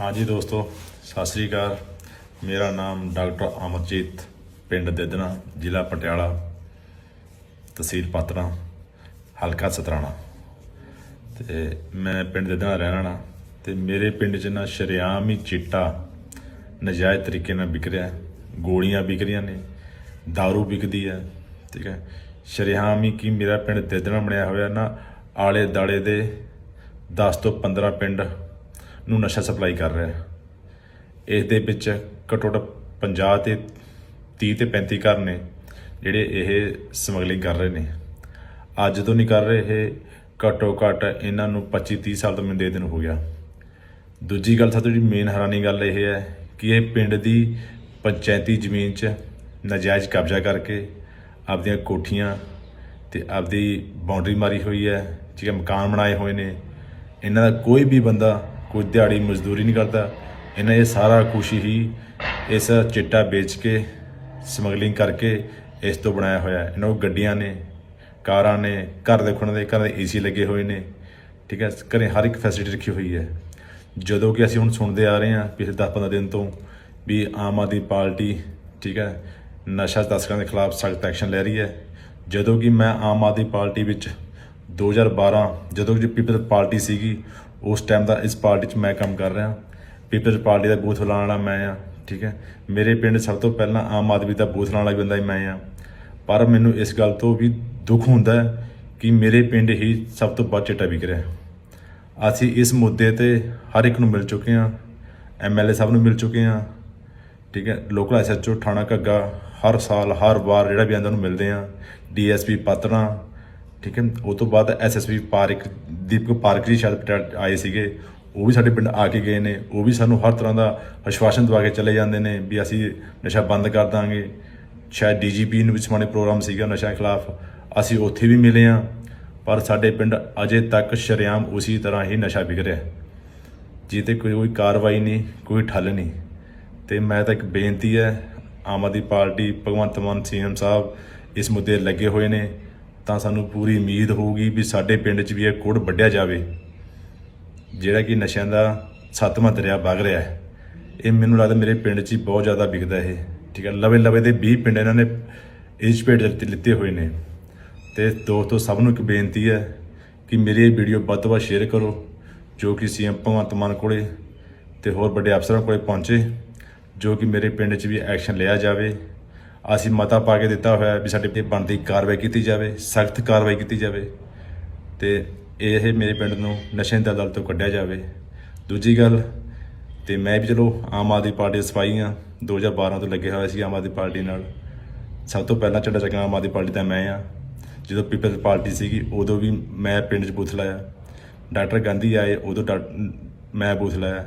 ਹਾਂਜੀ ਦੋਸਤੋ, ਸਤਿ ਸ੍ਰੀ ਅਕਾਲ। ਮੇਰਾ ਨਾਮ ਡਾਕਟਰ ਅਮਰਜੀਤ, ਪਿੰਡ ਦੇਦਨਾ ਜ਼ਿਲ੍ਹਾ ਪਟਿਆਲਾ, ਤਹਿਸੀਲ ਪਾਤੜਾ ਹਲਕਾ ਸਤਰਾਣਾ। ਤੇ ਮੈਂ ਪਿੰਡ ਦੇਦਨਾ ਰਹਿਣਾ ਵਾਲਾ ਤੇ ਮੇਰੇ ਪਿੰਡ 'ਚ ਨਾ ਸ਼ਰੇਆਮ ਹੀ ਚਿੱਟਾ ਨਜਾਇਜ਼ ਤਰੀਕੇ ਨਾਲ ਵਿਕ ਰਿਹਾ ਗੋਲੀਆਂ ਵਿਕ ਰਹੀਆਂ ਨੇ, दारू ਵਿਕਦੀ ਹੈ, ਠੀਕ ਹੈ। ਸ਼ਰੇਆਮ ਹੀ ਕੀ ਮੇਰਾ ਪਿੰਡ ਦੇਦਨਾ ਬਣਿਆ ਹੋਇਆ ਨਾ ਆਲੇ ਦਾਲੇ ਦੇ 10 ਤੋਂ 15 ਪਿੰਡ ਨੂੰ ਨਸ਼ਾ ਸਪਲਾਈ ਕਰ ਰਿਹਾ ਇਸ ਦੇ ਵਿੱਚ ਘੱਟੋ ਘੱਟ 50 ਤੇ 30 ਤੇ 35 ਘਰ ਨੇ, ਜਿਹੜੇ ਇਹ ਸਮਗਲਿੰਗ ਕਰ ਰਹੇ ਨੇ। ਅੱਜ ਤੋਂ ਨਹੀਂ ਕਰ ਰਹੇ ਇਹ ਘੱਟੋ ਘੱਟ ਇਹਨਾਂ ਨੂੰ 25 30 ਸਾਲ ਤੋਂ ਮੈਨੂੰ ਦੇ ਦਿਨ ਹੋ ਗਿਆ। ਦੂਜੀ ਗੱਲ ਸਭ ਤੋਂ ਜਿਹੜੀ ਮੇਨ ਹੈਰਾਨੀ ਗੱਲ ਇਹ ਹੈ ਕਿ ਇਹ ਪਿੰਡ ਦੀ ਪੰਚਾਇਤੀ ਜ਼ਮੀਨ 'ਚ ਨਜਾਇਜ਼ ਕਬਜ਼ਾ ਕਰਕੇ ਆਪਦੀਆਂ ਕੋਠੀਆਂ ਤੇ ਆਪਦੀ ਬਾਉਂਡਰੀ ਮਾਰੀ ਹੋਈ ਹੈ, ਠੀਕ ਮਕਾਨ ਬਣਾਏ ਹੋਏ ਨੇ। ਇਹਨਾਂ ਦਾ ਕੋਈ ਵੀ ਬੰਦਾ ਕੋਈ ਦਿਹਾੜੀ ਮਜ਼ਦੂਰੀ ਨਹੀਂ ਕਰਦਾ। ਇਹਨਾਂ ਇਹ ਸਾਰਾ ਕੁਛ ਹੀ ਇਸ ਚਿੱਟਾ ਵੇਚ ਕੇ, ਸਮਗਲਿੰਗ ਕਰਕੇ ਇਸ ਤੋਂ ਬਣਾਇਆ ਹੋਇਆ ਹੈ। ਇਹਨਾਂ ਕੋਲ ਗੱਡੀਆਂ ਨੇ, ਕਾਰਾਂ ਨੇ, ਘਰ ਦੇਖਣ ਦੇ, ਘਰਾਂ ਦੇ ਏਸੀ ਲੱਗੇ ਹੋਏ ਨੇ। ਠੀਕ ਹੈ, ਘਰੇ ਹਰ ਇੱਕ ਫੈਸਿਲਿਟੀ ਰੱਖੀ ਹੋਈ ਹੈ। ਜਦੋਂ ਕਿ ਅਸੀਂ ਹੁਣ ਸੁਣਦੇ ਆ ਰਹੇ ਹਾਂ ਪਿਛਲੇ 10-15 ਦਿਨ ਤੋਂ ਵੀ ਆਮ ਆਦਮੀ ਪਾਰਟੀ, ਠੀਕ ਹੈ, ਨਸ਼ਾ ਤਸਕਰਾਂ ਦੇ ਖਿਲਾਫ ਸਖਤ ਐਕਸ਼ਨ ਲੈ ਰਹੀ ਹੈ। ਜਦੋਂ ਕਿ ਮੈਂ ਆਮ ਆਦਮੀ ਪਾਰਟੀ ਵਿੱਚ 2012 ਜਦੋਂ ਕਿ ਪੀਪਲ ਪਾਰਟੀ ਸੀਗੀ ਉਸ ਟਾਈਮ ਦਾ ਇਸ ਪਾਰਟੀ 'ਚ ਮੈਂ ਕੰਮ ਕਰ ਰਿਹਾ। ਪੀਪਲਜ਼ ਪਾਰਟੀ ਦਾ ਬੂਥ ਲਾਉਣ ਵਾਲਾ ਮੈਂ ਆ ਠੀਕ ਹੈ? ਮੇਰੇ ਪਿੰਡ ਸਭ ਤੋਂ ਪਹਿਲਾਂ ਆਮ ਆਦਮੀ ਦਾ ਬੂਥ ਲਾਉਣ ਵਾਲਾ ਬੰਦਾ ਹੀ ਮੈਂ ਆ ਪਰ ਮੈਨੂੰ ਇਸ ਗੱਲ ਤੋਂ ਵੀ ਦੁੱਖ ਹੁੰਦਾ ਹੈ ਕਿ ਮੇਰੇ ਪਿੰਡ ਹੀ ਸਭ ਤੋਂ ਵੱਧ ਚਿੱਟਾ ਵਿਕ ਰਿਹਾ ਅਸੀਂ ਇਸ ਮੁੱਦੇ ਤੇ ਹਰ ਇੱਕ ਨੂੰ ਮਿਲ ਚੁੱਕੇ ਹਾਂ ਐਮਐਲਏ ਸਾਹਿਬ ਨੂੰ ਮਿਲ ਚੁੱਕੇ ਹਾਂ, ਠੀਕ ਹੈ? ਲੋਕਲ ਐਸਐਚਓ ਥਾਣਾ ਘੱਗਾ, ਹਰ ਸਾਲ, ਹਰ ਵਾਰ ਜਿਹੜਾ ਵੀ ਆਉਂਦਾ ਉਹਨੂੰ ਮਿਲਦੇ ਹਾਂ। ਡੀਐਸਪੀ ਪਾਤੜਾ ਠੀਕ ਹੈ, ਉਹ ਤੋਂ ਬਾਅਦ ਐਸਐਸਪੀ ਪਾਰਕ, ਦੀਪਕ ਪਾਰਕ ਜੀ ਸ਼ਾਇਦ ਪਟਿਆਲਾ ਆਏ ਸੀਗੇ, ਉਹ ਵੀ ਸਾਡੇ ਪਿੰਡ ਆ ਕੇ ਗਏ ਨੇ, ਉਹ ਵੀ ਸਾਨੂੰ ਹਰ ਤਰ੍ਹਾਂ ਦਾ ਆਸ਼ਵਾਸਨ ਦਵਾ ਕੇ ਚਲੇ ਜਾਂਦੇ ਨੇ ਵੀ ਅਸੀਂ ਨਸ਼ਾ ਬੰਦ ਕਰ ਦਾਂਗੇ। ਸ਼ਾਇਦ ਡੀਜੀਪੀ ਨੂੰ ਵੀ ਸਮਾਣੇ ਪ੍ਰੋਗਰਾਮ ਸੀਗਾ ਨਸ਼ਾ ਖਿਲਾਫ, ਅਸੀਂ ਉੱਥੇ ਵੀ ਮਿਲੇ ਆ ਪਰ ਸਾਡੇ ਪਿੰਡ ਅਜੇ ਤੱਕ ਸ਼ਰੇਆਮ ਉਸੇ ਤਰ੍ਹਾਂ ਹੀ ਨਸ਼ਾ ਵਿਕ ਰਿਹਾ ਜਿਹਤੇ ਕੋਈ ਕੋਈ ਕਾਰਵਾਈ ਨਹੀਂ, ਕੋਈ ਠੱਲ ਨਹੀਂ। ਤੇ ਮੈਂ ਤਾਂ ਇੱਕ ਬੇਨਤੀ ਹੈ, ਆਮ ਆਦਮੀ ਪਾਰਟੀ ਭਗਵੰਤ ਮਾਨ ਸੀਐਮ ਸਾਹਿਬ ਇਸ ਮੁੱਦੇ ਲੱਗੇ ਹੋਏ ਨੇ। ਤਾਂ ਸਾਨੂੰ ਪੂਰੀ ਉਮੀਦ ਹੋਊਗੀ ਵੀ ਸਾਡੇ ਪਿੰਡ 'ਚ ਵੀ ਇਹ ਕੋੜ ਵੱਢਿਆ ਜਾਵੇ, ਜਿਹੜਾ ਕਿ ਨਸ਼ਿਆਂ ਦਾ ਸੱਤਵਾਂ ਦਰਿਆ ਵਗ ਰਿਹਾ ਹੈ। ਇਹ ਮੈਨੂੰ ਲੱਗਦਾ ਮੇਰੇ ਪਿੰਡ 'ਚ ਹੀ ਬਹੁਤ ਜ਼ਿਆਦਾ ਵਿਕਦਾ ਇਹ, ਠੀਕ ਹੈ? ਲਵੇ ਲਵੇ ਦੇ 20 ਪਿੰਡ ਇਹਨਾਂ ਨੇ ਇਸ ਪੇਟ ਲਿੱਤੇ ਲਿੱਤੇ ਹੋਏ ਨੇ। ਤੇ ਦੋਸਤੋ, ਸਭ ਨੂੰ ਇੱਕ ਬੇਨਤੀ ਹੈ ਕਿ ਮੇਰੀ ਇਹ ਵੀਡੀਓ ਵੱਧ ਤੋਂ ਵੱਧ ਸ਼ੇਅਰ ਕਰੋ, ਜੋ ਕਿ ਸੀਐਮ ਭਗਵੰਤ ਮਾਨ ਕੋਲੇ ਤੇ ਹੋਰ ਵੱਡੇ ਅਫਸਰਾਂ ਕੋਲੇ ਪਹੁੰਚੇ, ਜੋ ਕਿ ਮੇਰੇ ਪਿੰਡ 'ਚ ਵੀ ਐਕਸ਼ਨ ਲਿਆ ਜਾਵੇ। ਅਸੀਂ ਮਤਾ ਪਾ ਕੇ ਦਿੱਤਾ ਹੋਇਆ ਵੀ ਸਾਡੇ ਤੇ ਬਣਦੀ ਕਾਰਵਾਈ ਕੀਤੀ ਜਾਵੇ, ਸਖਤ ਕਾਰਵਾਈ ਕੀਤੀ ਜਾਵੇ ਤੇ ਇਹ ਮੇਰੇ ਪਿੰਡ ਨੂੰ ਨਸ਼ੇ ਦਾ ਦਲ ਤੋਂ ਕੱਢਿਆ ਜਾਵੇ। ਦੂਜੀ ਗੱਲ, ਤੇ ਮੈਂ ਵੀ ਚਲੋ ਆਮ ਆਦਮੀ ਪਾਰਟੀ ਦੇ ਸਿਪਾਹੀ ਹਾਂ 2012 ਤੋਂ ਲੱਗੇ ਹੋਇਆ ਸੀ ਆਮ ਆਦਮੀ ਪਾਰਟੀ ਨਾਲ। ਸਭ ਤੋਂ ਪਹਿਲਾਂ ਝੰਡਾ ਚੱਕਣਾ ਆਮ ਆਦਮੀ ਪਾਰਟੀ ਦਾ ਮੈਂ ਆ ਜਦੋਂ ਪੀਪਲਸ ਪਾਰਟੀ ਸੀਗੀ, ਉਦੋਂ ਵੀ ਮੈਂ ਪਿੰਡ 'ਚ ਬੂਥ ਲਾਇਆ। ਡਾਕਟਰ ਗਾਂਧੀ ਆਏ, ਉਦੋਂ ਡਾ- ਮੈਂ ਬੂਥ ਲਾਇਆ।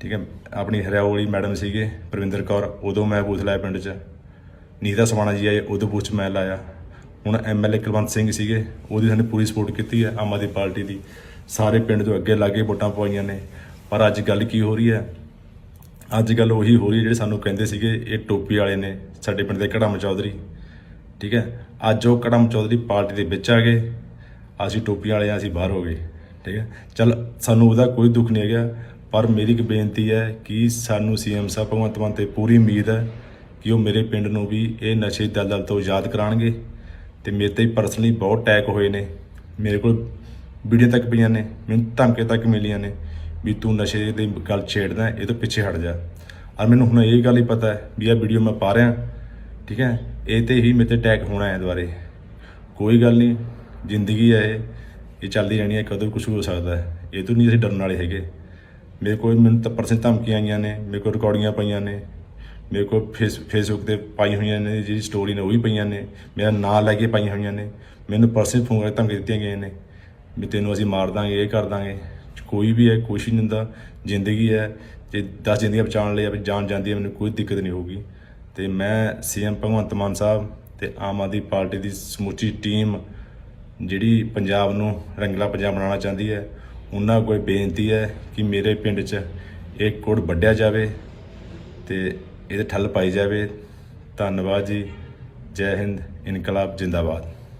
ਠੀਕ ਹੈ, ਆਪਣੀ ਹਰਿਆਵਲੀ ਮੈਡਮ ਸੀਗੇ, ਪ੍ਰਵਿੰਦਰ ਕੌਰ, ਉਦੋਂ ਮੈਂ ਬੂਥ ਲਾਇਆ ਪਿੰਡ 'ਚ। ਨੀਤਾ ਸਵਾਣਾ ਜੀ ਆਏ ਉਦੋਂ ਬੂਥ 'ਚ ਮੈਂ ਲਾਇਆ। ਹੁਣ ਐਮਐਲਏ ਕੁਲਵੰਤ ਸਿੰਘ ਸੀਗੇ, ਉਹਦੀ ਸਾਨੂੰ ਪੂਰੀ ਸਪੋਰਟ ਕੀਤੀ ਹੈ, ਆਮ ਆਦਮੀ ਪਾਰਟੀ ਦੀ। ਸਾਰੇ ਪਿੰਡ ਤੋਂ ਅੱਗੇ ਲਾਗੇ ਵੋਟਾਂ ਪਵਾਈਆਂ ਨੇ। ਪਰ ਅੱਜ ਗੱਲ ਕੀ ਹੋ ਰਹੀ ਹੈ? ਅੱਜ ਗੱਲ ਉਹੀ ਹੋ ਰਹੀ ਹੈ ਜਿਹੜੇ ਸਾਨੂੰ ਕਹਿੰਦੇ ਸੀਗੇ, ਇਹ ਟੋਪੀ ਵਾਲੇ ਨੇ, ਸਾਡੇ ਪਿੰਡ ਦੇ ਕੜਮ ਚੌਧਰੀ। ਠੀਕ ਹੈ? ਅੱਜ ਉਹ ਕੜਮ ਚੌਧਰੀ ਪਾਰਟੀ ਦੇ ਵਿੱਚ ਆ ਗਏ। ਅਸੀਂ ਟੋਪੀ ਵਾਲੇ ਆ ਅਸੀਂ ਬਾਹਰ ਹੋ ਗਏ। ਠੀਕ ਹੈ? ਚਲ, ਸਾਨੂੰ ਉਹਦਾ ਕੋਈ ਦੁੱਖ ਨਹੀਂ ਹੈਗਾ। ਪਰ ਮੇਰੀ ਇੱਕ ਬੇਨਤੀ ਹੈ ਕਿ ਸਾਨੂੰ ਸੀਐਮ ਸਾਹਿਬ, ਭਗਵੰਤ ਮਾਨ ਤੇ ਪੂਰੀ ਉਮੀਦ ਹੈ ਕਿ ਉਹ ਮੇਰੇ ਪਿੰਡ ਨੂੰ ਵੀ ਇਹ ਨਸ਼ੇ ਦਲਦਲ ਤੋਂ ਆਜ਼ਾਦ ਕਰਾਉਣਗੇ ਤੇ ਮੇਰੇ ਤੇ ਪਰਸਨਲੀ ਬਹੁਤ ਅਟੈਕ ਹੋਏ ਨੇ। ਮੇਰੇ ਕੋਲ ਵੀਡੀਓ ਤੱਕ ਪਈਆਂ ਨੇ, ਮੈਨੂੰ ਧਮਕੇ ਤੱਕ ਮਿਲੀਆਂ ਨੇ ਵੀ ਤੂੰ ਨਸ਼ੇ ਦੀ ਗੱਲ ਛੇੜਦਾ, ਇਹ ਤੋਂ ਪਿੱਛੇ ਹਟ ਜਾ। ਔਰ ਮੈਨੂੰ ਹੁਣ ਇਹ ਗੱਲ ਹੀ ਪਤਾ ਹੈ ਵੀ ਇਹ ਵੀਡੀਓ ਮੈਂ ਪਾ ਰਿਹਾ, ਠੀਕ ਹੈ? ਇਹ ਤੇ ਹੀ ਮੇਰੇ ਤੇ ਅਟੈਕ ਹੋਣਾ ਹੈ ਦੁਬਾਰੇ। ਕੋਈ ਗੱਲ ਨਹੀਂ, ਜ਼ਿੰਦਗੀ ਹੈ ਇਹ ਇਹ ਚੱਲਦੀ ਰਹਿਣੀ ਹੈ, ਕਦੋਂ ਕੁਝ ਹੋ ਸਕਦਾ ਹੈ। ਇਹ ਤੋਂ ਨਹੀਂ ਅਸੀਂ ਡਰਨ ਵਾਲੇ ਹੈਗੇ। ਮੇਰੇ ਕੋਲ ਮੈਨੂੰ ਤਾਂ ਪਰਸਨ ਧਮਕੀਆਂ ਆਈਆਂ ਨੇ, ਮੇਰੇ ਕੋਲ ਰਿਕਾਰਡਿੰਗਾਂ ਪਈਆਂ ਨੇ ਮੇਰੇ ਕੋਲ ਫੇਸ ਫੇਸਬੁੱਕ ਤੇ ਪਾਈ ਹੋਈਆਂ ਨੇ, ਜਿਹੜੀ ਸਟੋਰੀ ਨੇ ਉਹ ਵੀ ਪਈਆਂ ਨੇ। ਮੇਰਾ ਨਾਂ ਲੈ ਕੇ ਪਾਈਆਂ ਹੋਈਆਂ ਨੇ। ਮੈਨੂੰ ਪਰਸਨ ਫੋਨ ਕਰਕੇ ਧਮਕੀ ਦਿੱਤੀਆਂ ਗਈਆਂ ਨੇ ਵੀ ਤੈਨੂੰ ਅਸੀਂ ਮਾਰ ਦਾਂਗੇ, ਇਹ ਕਰ ਦਾਂਗੇ। ਕੋਈ ਵੀ ਹੈ, ਕੁਛ ਨਹੀਂ ਹੁੰਦਾ। ਜ਼ਿੰਦਗੀ ਹੈ, ਜੇ 10 ਜ਼ਿੰਦਗੀਆਂ ਬਚਾਉਣ ਲਈ ਆਪਣੀ ਜਾਨ ਜਾਂਦੀ ਹੈ, ਮੈਨੂੰ ਕੋਈ ਦਿੱਕਤ ਨਹੀਂ ਹੋਊਗੀ। ਤੇ ਮੈਂ ਸੀਐਮ ਭਗਵੰਤ ਮਾਨ ਸਾਹਿਬ ਤੇ ਆਮ ਆਦਮੀ ਪਾਰਟੀ ਦੀ ਸਮੁੱਚੀ ਟੀਮ, ਜਿਹੜੀ ਪੰਜਾਬ ਨੂੰ ਰੰਗਲਾ ਪੰਜਾਬ ਬਣਾਉਣਾ ਚਾਹੁੰਦੀ ਹੈ, ਉਹਨਾਂ ਕੋਲ ਬੇਨਤੀ ਹੈ ਕਿ ਮੇਰੇ ਪਿੰਡ 'ਚ ਇੱਕ ਕੋੜ ਵੱਢਿਆ ਜਾਵੇ ਤੇ ਇਹਦੇ ਠੱਲ ਪਾਈ ਜਾਵੇ। ਧੰਨਵਾਦ ਜੀ। ਜੈ ਹਿੰਦ। ਇਨਕਲਾਬ ਜਿੰਦਾਬਾਦ।